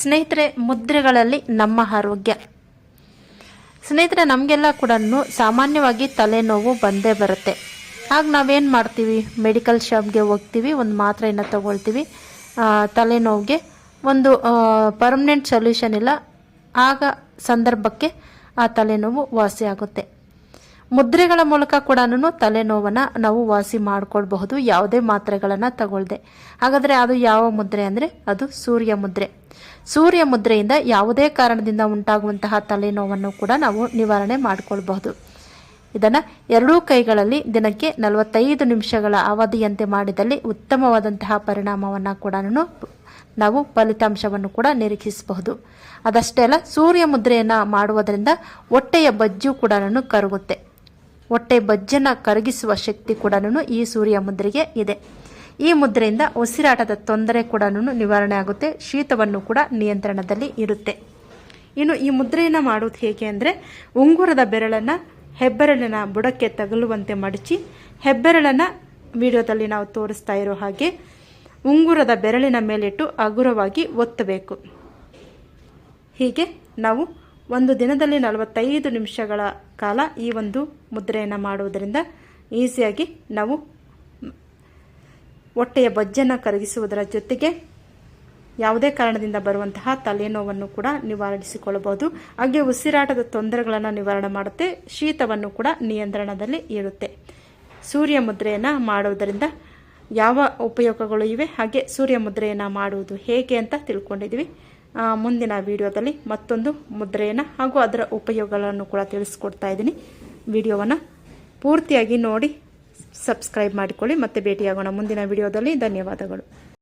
ಸ್ನೇಹಿತರೆ, ಮುದ್ರೆಗಳಲ್ಲಿ ನಮ್ಮ ಆರೋಗ್ಯ. ಸ್ನೇಹಿತರೆ, ನಮಗೆಲ್ಲ ಕೂಡ ಸಾಮಾನ್ಯವಾಗಿ ತಲೆನೋವು ಬಂದೇ ಬರುತ್ತೆ. ಆಗ ನಾವೇನು ಮಾಡ್ತೀವಿ? ಮೆಡಿಕಲ್ ಶಾಪ್ಗೆ ಹೋಗ್ತೀವಿ, ಒಂದು ಮಾತ್ರೆಯನ್ನು ತಗೊಳ್ತೀವಿ. ತಲೆನೋವಿಗೆ ಒಂದು ಪರ್ಮನೆಂಟ್ ಸೊಲ್ಯೂಷನ್ ಇಲ್ಲ. ಆಗ ಸಂದರ್ಭಕ್ಕೆ ಆ ತಲೆನೋವು ವಾಸಿ ಆಗುತ್ತೆ. ಮುದ್ರೆಗಳ ಮೂಲಕ ಕೂಡ ತಲೆನೋವನ್ನು ನಾವು ವಾಸಿ ಮಾಡಿಕೊಳ್ಬಹುದು. ಯಾವುದೇ ಮಾತ್ರೆಗಳನ್ನು ತಗೊಳ್ದೆ. ಹಾಗಾದರೆ ಅದು ಯಾವ ಮುದ್ರೆ ಅಂದರೆ ಅದು ಸೂರ್ಯ ಮುದ್ರೆ. ಸೂರ್ಯ ಮುದ್ರೆಯಿಂದ ಯಾವುದೇ ಕಾರಣದಿಂದ ಉಂಟಾಗುವಂತಹ ತಲೆನೋವನ್ನು ಕೂಡ ನಾವು ನಿವಾರಣೆ ಮಾಡಿಕೊಳ್ಬಹುದು. ಇದನ್ನು ಎರಡೂ ಕೈಗಳಲ್ಲಿ ದಿನಕ್ಕೆ ನಲವತ್ತೈದು ನಿಮಿಷಗಳ ಅವಧಿಯಂತೆ ಮಾಡಿದಲ್ಲಿ ಉತ್ತಮವಾದಂತಹ ಪರಿಣಾಮವನ್ನು ಕೂಡ ನಾವು ಫಲಿತಾಂಶವನ್ನು ಕೂಡ ನಿರೀಕ್ಷಿಸಬಹುದು. ಅದಷ್ಟೇ ಅಲ್ಲ, ಸೂರ್ಯ ಮುದ್ರೆಯನ್ನು ಮಾಡುವುದರಿಂದ ಹೊಟ್ಟೆಯ ಬಜ್ಜು ಕೂಡ ಕರಗುತ್ತೆ. ಹೊಟ್ಟೆ ಬಜ್ಜನ್ನು ಕರಗಿಸುವ ಶಕ್ತಿ ಕೂಡ ಈ ಸೂರ್ಯ ಮುದ್ರೆಗೆ ಇದೆ. ಈ ಮುದ್ರೆಯಿಂದ ಉಸಿರಾಟದ ತೊಂದರೆ ಕೂಡ ನಿವಾರಣೆ ಆಗುತ್ತೆ. ಶೀತವನ್ನು ಕೂಡ ನಿಯಂತ್ರಣದಲ್ಲಿ ಇರುತ್ತೆ. ಇನ್ನು ಈ ಮುದ್ರೆಯನ್ನು ಮಾಡೋದು ಹೇಗೆ ಅಂದರೆ, ಉಂಗುರದ ಬೆರಳನ್ನು ಹೆಬ್ಬೆರಳಿನ ಬುಡಕ್ಕೆ ತಗಲುವಂತೆ ಮಡಚಿ, ಹೆಬ್ಬೆರಳನ್ನು ವಿಡಿಯೋದಲ್ಲಿ ನಾವು ತೋರಿಸ್ತಾ ಇರೋ ಹಾಗೆ ಉಂಗುರದ ಬೆರಳಿನ ಮೇಲಿಟ್ಟು ಹಗುರವಾಗಿ ಒತ್ತಬೇಕು. ಹೀಗೆ ನಾವು ಒಂದು ದಿನದಲ್ಲಿ ನಲವತ್ತೈದು ನಿಮಿಷಗಳ ಕಾಲ ಈ ಒಂದು ಮುದ್ರೆಯನ್ನು ಮಾಡುವುದರಿಂದ ಈಸಿಯಾಗಿ ನಾವು ಹೊಟ್ಟೆಯ ಬಜ್ಜನ್ನು ಕರಗಿಸುವುದರ ಜೊತೆಗೆ ಯಾವುದೇ ಕಾರಣದಿಂದ ಬರುವಂತಹ ತಲೆನೋವನ್ನು ಕೂಡ ನಿವಾರಿಸಿಕೊಳ್ಳಬಹುದು. ಹಾಗೆ ಉಸಿರಾಟದ ತೊಂದರೆಗಳನ್ನು ನಿವಾರಣೆ ಮಾಡುತ್ತೆ. ಶೀತವನ್ನು ಕೂಡ ನಿಯಂತ್ರಣದಲ್ಲಿ ಇರುತ್ತೆ. ಸೂರ್ಯ ಮುದ್ರೆಯನ್ನು ಮಾಡುವುದರಿಂದ ಯಾವ ಉಪಯೋಗಗಳು ಇವೆ? ಹಾಗೆ ಸೂರ್ಯ ಮುದ್ರೆಯನ್ನು ಮಾಡುವುದು ಹೇಗೆ ಅಂತ ತಿಳ್ಕೊಂಡಿದ್ದೀವಿ ಮುಂದಿನ ವಿಡಿಯೋದಲ್ಲಿ ಮತ್ತೊಂದು ಮುದ್ರೆಯನ್ನು ಹಾಗೂ ಅದರ ಉಪಯೋಗಗಳನ್ನು ಕೂಡ ತಿಳಿಸ್ಕೊಡ್ತಾ ಇದ್ದೀನಿ. ವಿಡಿಯೋವನ್ನು ಪೂರ್ತಿಯಾಗಿ ನೋಡಿ ಸಬ್ಸ್ಕ್ರೈಬ್ ಮಾಡಿಕೊಳ್ಳಿ ಮತ್ತೆ ಭೇಟಿಯಾಗೋಣ ಮುಂದಿನ ವಿಡಿಯೋದಲ್ಲಿ. ಧನ್ಯವಾದಗಳು.